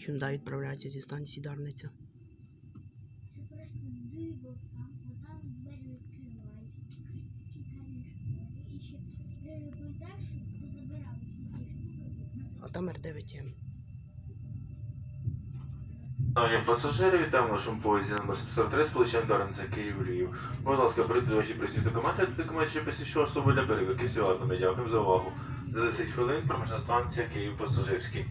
Hyundai відправляється зі станції Дарниця. Це просто диво там, бо там двері штуки. І ще е, що позабирали всі ці штуки. А там R9M. Шановні пасажири, вітаємо в нашому поїзді номер 143 з полученням Дарниця Київ Львів. Будь ласка, прийдіть ваші присні документи документи, що посвідчує особу для перевірки. Всього дякуємо за увагу. За 10 хвилин проміжна станція Київ Пасажирський.